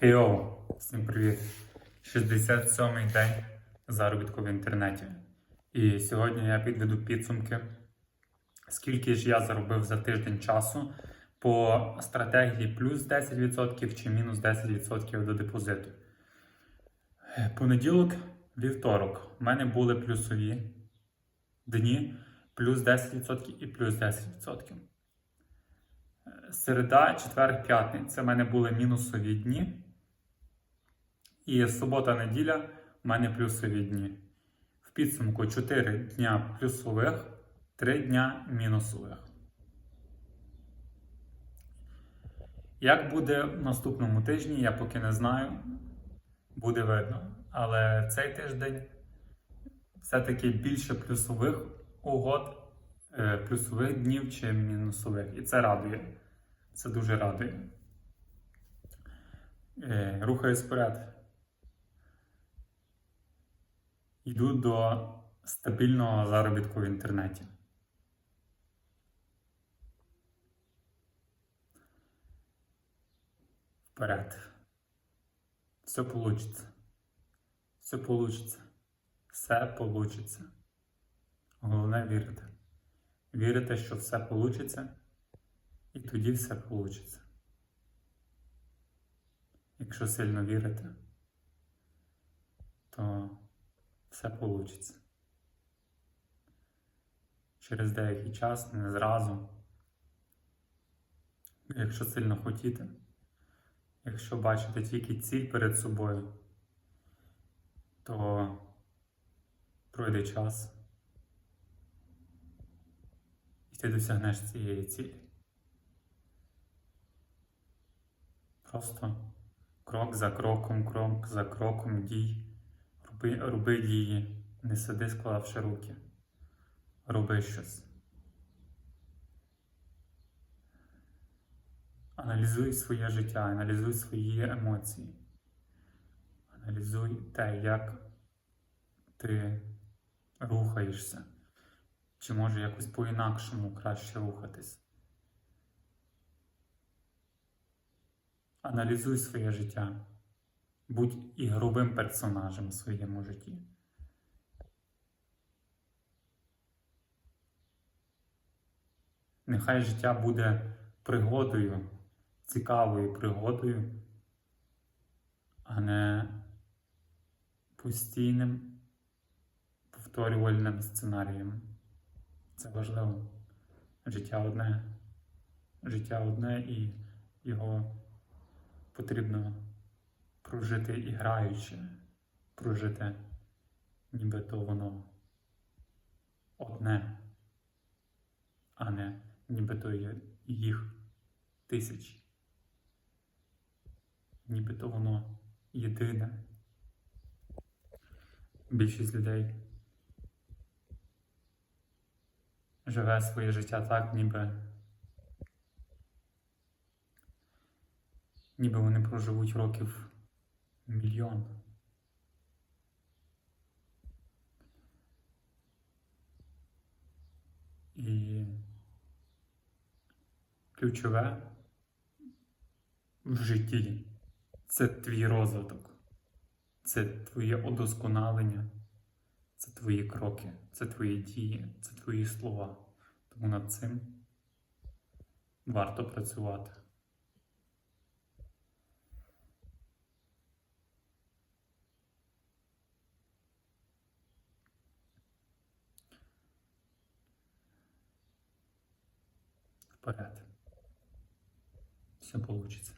Хейо, всім привіт! 67-й день заробітку в інтернеті. І сьогодні я підведу підсумки, скільки ж я заробив за тиждень часу по стратегії плюс 10% чи мінус 10% до депозиту. Понеділок, вівторок. У мене були плюсові дні плюс 10% і плюс 10%. Середа, четвер, п'ятниця. У мене були мінусові дні. І субота, неділя у мене плюсові дні. В підсумку 4 дня плюсових, 3 дня мінусових. Як буде в наступному тижні, я поки не знаю. Буде видно. Але цей тиждень все-таки більше плюсових угод, е, плюсових днів чи мінусових. І це радує. Це дуже радує. Е, Рухаюсь вперед. Йду до стабільного заробітку в інтернеті. Вперед. Все получится. Все получится. Все получиться. Головне вірити. Вірити, що все получиться, і тоді все получиться. Якщо сильно вірити, то все получиться. Через деякий час, не зразу. Якщо сильно хотіти, якщо бачите тільки ціль перед собою, то пройде час і ти досягнеш цієї цілі. Просто крок за кроком, крок за кроком дій. Роби, дії, не сиди, склавши руки. Роби щось. Аналізуй своє життя, аналізуй свої емоції. Аналізуй те, як ти рухаєшся. Чи може якось по-інакшому краще рухатись. Аналізуй своє життя. Будь ігровим персонажем в своєму житті. Нехай життя буде пригодою, цікавою пригодою, а не постійним повторювальним сценарієм. Це важливо. Життя одне. Життя одне і його потрібно прожити і граючи, прожити, нібито воно одне, а не нібито їх тисячі. Нібито воно єдине. Більшість людей живе своє життя так, ніби ніби вони проживуть років мільйон. І ключове в житті це твій розвиток, це твоє удосконалення, це твої кроки, це твої дії, це твої слова. Тому над цим варто працювати. Вперед. Все получится.